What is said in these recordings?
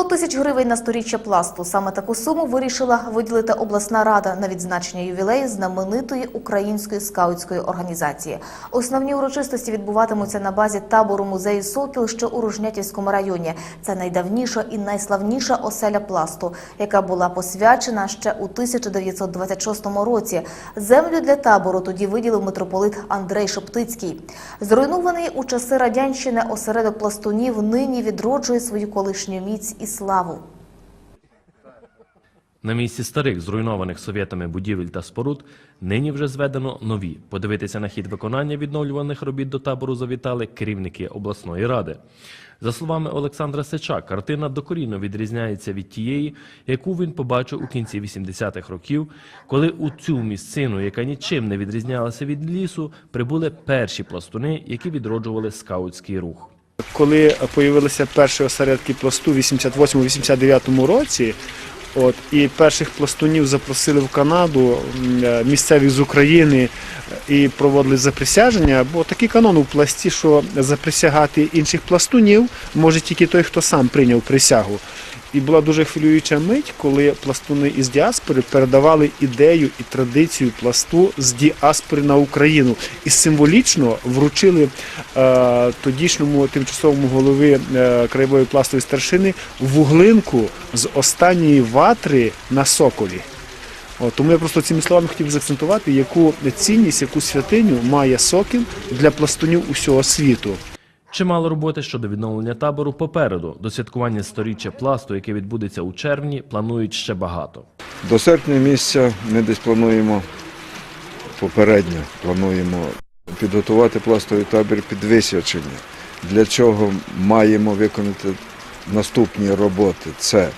100 тисяч гривень на сторіччя пласту. Саме таку суму вирішила виділити обласна рада на відзначення ювілею знаменитої української скаутської організації. Основні урочистості відбуватимуться на базі табору музею Сокіл, що у Рожнятівському районі. Це найдавніша і найславніша оселя пласту, яка була посвячена ще у 1926 році. Землю для табору тоді виділив митрополит Андрей Шептицький. Зруйнований у часи радянщини осередок пластунів нині відроджує свою колишню міць і славу. На місці старих зруйнованих совєтами будівель та споруд нині вже зведено нові. Подивитися на хід виконання відновлюваних робіт до табору завітали керівники обласної ради. За словами Олександра Сича, картина докорінно відрізняється від тієї, яку він побачив у кінці 80-х років, коли у цю місцину, яка нічим не відрізнялася від лісу, прибули перші пластуни, які відроджували скаутський рух. Коли появилися перші осередки пласту в 88-89 році, от, і перших пластунів запросили в Канаду е, місцеві з України е, і проводили заприсяження, бо такий канон у пласті, що заприсягати інших пластунів може тільки той, хто сам прийняв присягу. І була дуже хвилююча мить, коли пластуни із діаспори передавали ідею і традицію пласту з діаспори на Україну і символічно вручили е, тодішньому тимчасовому голови е, краєвої пластової старшини вуглинку з останньої ватри на соколі. От, тому я просто цими словами хотів заакцентувати, яку цінність, яку святиню має сокіл для пластунів усього світу. Чимало роботи щодо відновлення табору попереду. До святкування сторіччя пласту, яке відбудеться у червні, планують ще багато. До серпня місяця ми десь плануємо попередньо плануємо підготувати пластовий табір під висвячення. Для чого маємо виконати наступні роботи? Це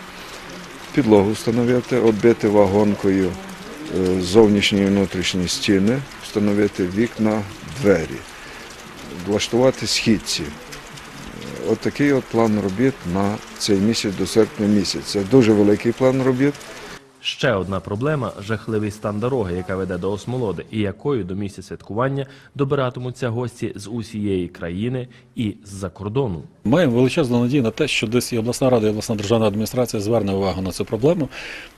підлогу встановити, оббити вагонкою е, зовнішні і внутрішні стіни, встановити вікна, двері, влаштувати східці. От такий от план робіт на цей місяць до серпня місяця. Це дуже великий план робіт. Ще одна проблема жахливий стан дороги, яка веде до Осмолоди, і якою до місця святкування добиратимуться гості з усієї країни і з-за кордону. Маємо величезну надію на те, що десь і обласна рада, і обласна державна адміністрація зверне увагу на цю проблему.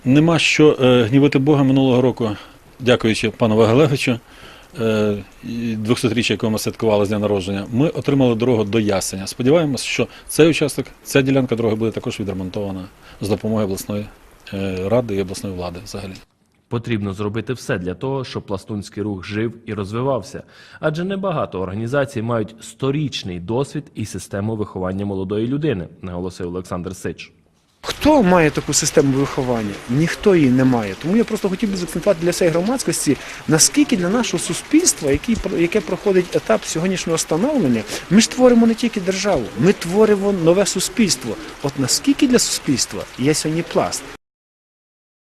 Нема що е, гнівити Бога минулого року, дякуючи пану Вагалевичу, е, 200-річчя, якого ми святкували з дня народження, ми отримали дорогу до Ясеня. Сподіваємось, що цей участок, ця ділянка дороги буде також відремонтована з допомогою обласної е, ради і обласної влади взагалі. Потрібно зробити все для того, щоб пластунський рух жив і розвивався, адже небагато організацій мають сторічний досвід і систему виховання молодої людини, наголосив Олександр Сич. Хто має таку систему виховання? Ніхто її не має. Тому я просто хотів би заакцентувати для всієї громадськості, наскільки для нашого суспільства, який, яке проходить етап сьогоднішнього становлення, ми ж творимо не тільки державу, ми творимо нове суспільство. От наскільки для суспільства є сьогодні пласт?